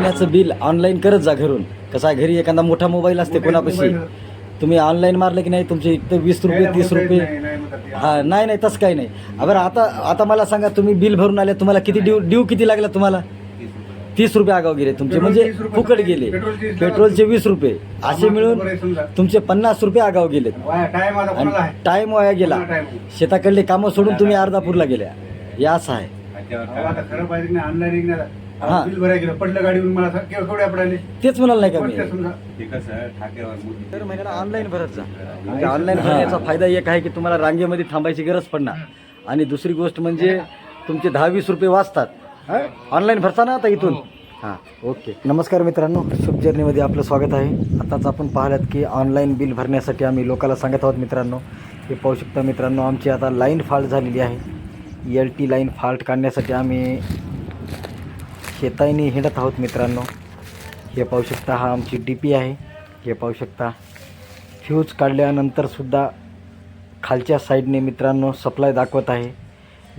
महिन्याचं bill online करत जा घरून. कसं घरी एखादा मोठा मोबाईल असते कोणापाशी? तुम्ही ऑनलाईन मारलं की नाही तुमचे एक तर वीस रुपये तीस रुपये. हा नाही नाही तसं काही नाही. बरं आता आता मला सांगा तुम्ही बिल भरून आले तुम्हाला किती ड्यू ड्यू किती लागला तुम्हाला? तीस रुपये. आगाव गेले तुमचे. म्हणजे 30 रुपये. फुकट. गेले. पेट्रोलचे वीस रुपये. असे मिळून. तुमचे पन्नास रुपये आगाव कोणाला आणि टाइम वाया गेला? शेताकडले कामं सोडून तुम्ही अर्धापूरला गेल्या. या असं आहे अहो, आता खरं पाहिजे की नाही ऑनलाईन हा. बिल भरायला गेलं पडलं गाडीवरून मला असं केवढ केवढ्या पडाले तेच म्हणाल नाही का मी पटकन समजा? ते कसं ठाकेवर मोठी दर महिन्याला ऑनलाईन भरत जा. म्हणजे ऑनलाईन भरण्याचा फायदा एक आहे की तुम्हाला रांगेमध्ये थांबायची गरज पडणार. आणि दुसरी गोष्ट म्हणजे तुमचे दहा वीस रुपये वाचतात. ऑनलाईन भरता ना आता इथून? हां ओके. नमस्कार मित्रांनो शुभ जर्नीमध्ये आपलं स्वागत आहे. आताच आपण पाहिल्यात की ऑनलाईन बिल भरण्यासाठी आम्ही लोकांना सांगत आहोत मित्रांनो. हे पाहू शकता मित्रांनो आमची आता लाईन फाल्ट झालेली आहे. एल टी लाईन फाल्ट काढण्यासाठी आम्ही शेताईने हिंडत आहोत मित्रांनो. हे पाहू शकता हा आमची डी पी आहे. हे पाहू शकता. फ्यूज काढल्यानंतरसुद्धा खालच्या साईडने मित्रांनो सप्लाय दाखवत आहे.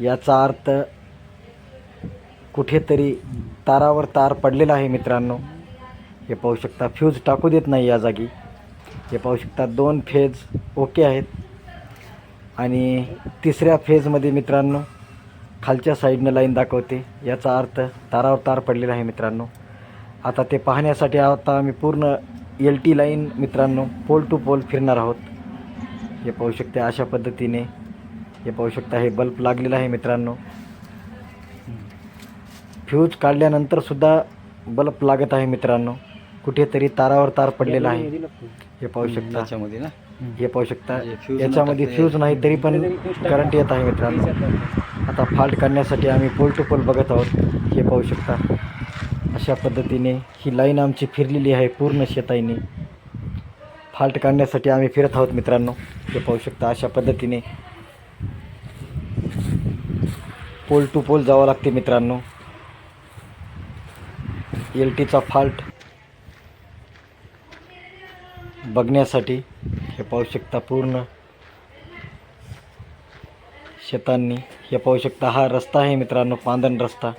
याचा अर्थ कुठेतरी तारावर तार पडलेला आहे मित्रांनो. हे पाहू शकता फ्यूज टाकू देत नाही या जागी. हे पाहू शकता दोन फेज ओके आहेत. आणि तिसऱ्या फेजमध्ये मित्रांनो खालच्या साईडनं लाईन दाखवते. याचा अर्थ तारावर तार पडलेला आहे मित्रांनो. आता ते पाहण्यासाठी आता आम्ही पूर्ण एल टी लाईन मित्रांनो पोल टू पोल फिरणार आहोत. हे पाहू शकता अशा पद्धतीने. हे पाहू शकता हे बल्ब लागलेला आहे मित्रांनो. फ्यूज काढल्यानंतर सुद्धा बल्ब लागत आहे मित्रांनो. कुठेतरी तारावर तार पडलेला आहे. हे पाहू शकता. त्याच्यामध्ये ना? हे पाहू शकता. म्हणजे याच्यामध्ये फ्यूज नाही तरी पण करंट येत आहे मित्रांनो. आता फाल्ट काढण्यासाठी आम्ही पोल टू पोल बघत आहोत. हे पाहू शकता. अशा पद्धतीने ही लाईन आमची फिरलेली आहे पूर्ण शेताईने. फाल्ट काढण्यासाठी आम्ही फिरत आहोत मित्रांनो. हे पाहू शकता अशा पद्धतीने. पोल टू पोल जावं लागते मित्रांनो. एल टीचा फाल्ट बघण्यासाठी हे पाहू शकता पूर्ण शेतांनी. हे पाहू शकता हा रस्ता आहे मित्रांनो पांदन रस्ता.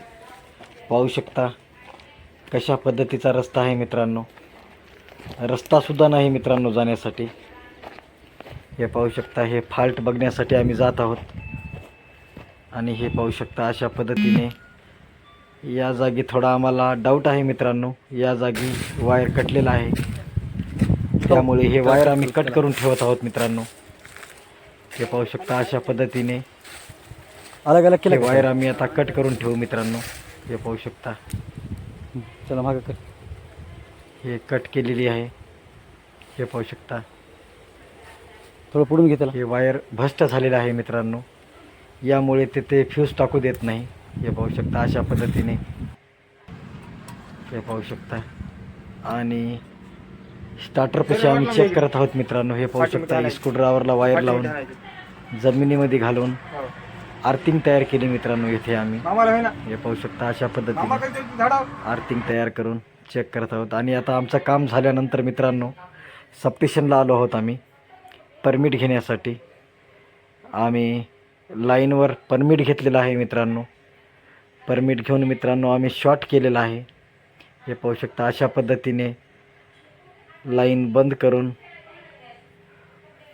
पाहू शकता कशा पद्धतीचा रस्ता आहे मित्रांनो. रस्तासुद्धा नाही मित्रांनो जाण्यासाठी. हे पाहू शकता हे फाल्ट बघण्यासाठी आम्ही जात आहोत. आणि हे पाहू शकता अशा पद्धतीने या जागी थोडा आम्हाला डाऊट आहे मित्रांनो. या जागी वायर कटलेला आहे. त्यामुळे हे वायर आम्ही कट करून ठेवत आहोत मित्रांनो. हे पाहू शकता अशा पद्धतीने अलग अलग हे वायर आम्ही आता कट करून ठेवू मित्रांनो. हे पाहू शकता. चला मागं कर हे कट केलेली आहे. हे पाहू शकता. थोडं पुढून घे त्याला. हे वायर भ्रष्ट झालेलं आहे मित्रांनो. यामुळे ते ते फ्यूज टाकू देत नाही. हे पाहू शकता अशा पद्धतीने. हे पाहू शकता. आणि स्टार्टरपाशी आम्ही चेक करत आहोत मित्रांनो. हे पाहू शकता. स्क्रूड्रायव्हरला वायर लावून. जमिनीमध्ये घालून. आर्थिंग तयार केली मित्रांनो इथे आम्ही. हे पाहू शकता अशा पद्धतीने. आर्थिंग तयार करून चेक करत आहोत. आणि आता आमचं काम झाल्यानंतर मित्रांनो सबस्टेशनला आलो आहोत आम्ही परमिट घेण्यासाठी. आम्ही लाईनवर परमिट घेतलेलं आहे मित्रांनो. परमिट घेऊन मित्रांनो आम्ही शॉर्ट केलेलं आहे. हे पाहू शकता अशा पद्धतीने लाईन बंद करून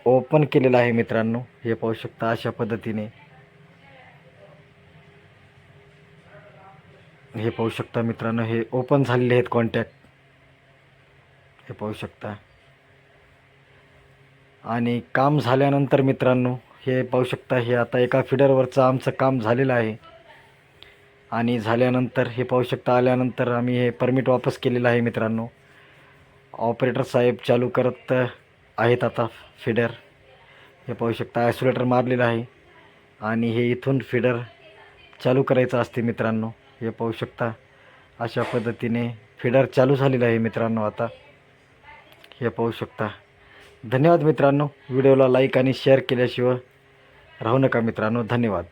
ओपन केलेलं आहे मित्रांनो. हे पाहू शकता अशा पद्धतीने. हे पाहू शकता मित्रांनो हे ओपन झालेले आहेत कॉन्टॅक्ट हे पाहू शकता. आणि काम झाल्यानंतर मित्रांनो हे पाहू शकता हे आता एका फिडरवरचं आमचं काम झालेलं आहे. आणि झाल्यानंतर हे पाहू शकता आल्यानंतर आम्ही हे परमिट वापस केलेलं आहे मित्रांनो. ऑपरेटर साहेब चालू करत आहेत आता फिडर हे पाहू शकता आयसोलेटर मारलेलं आहे. आणि हे इथून फिडर चालू करायचं असते मित्रांनो. हे पाहू शकता. अशा पद्धतीने फिडर चालू झालेलं आहे मित्रांनो आता. हे पाहू शकता. धन्यवाद मित्रांनो. व्हिडिओला लाईक आणि शेअर केल्याशिवाय राहू नका मित्रांनो. धन्यवाद.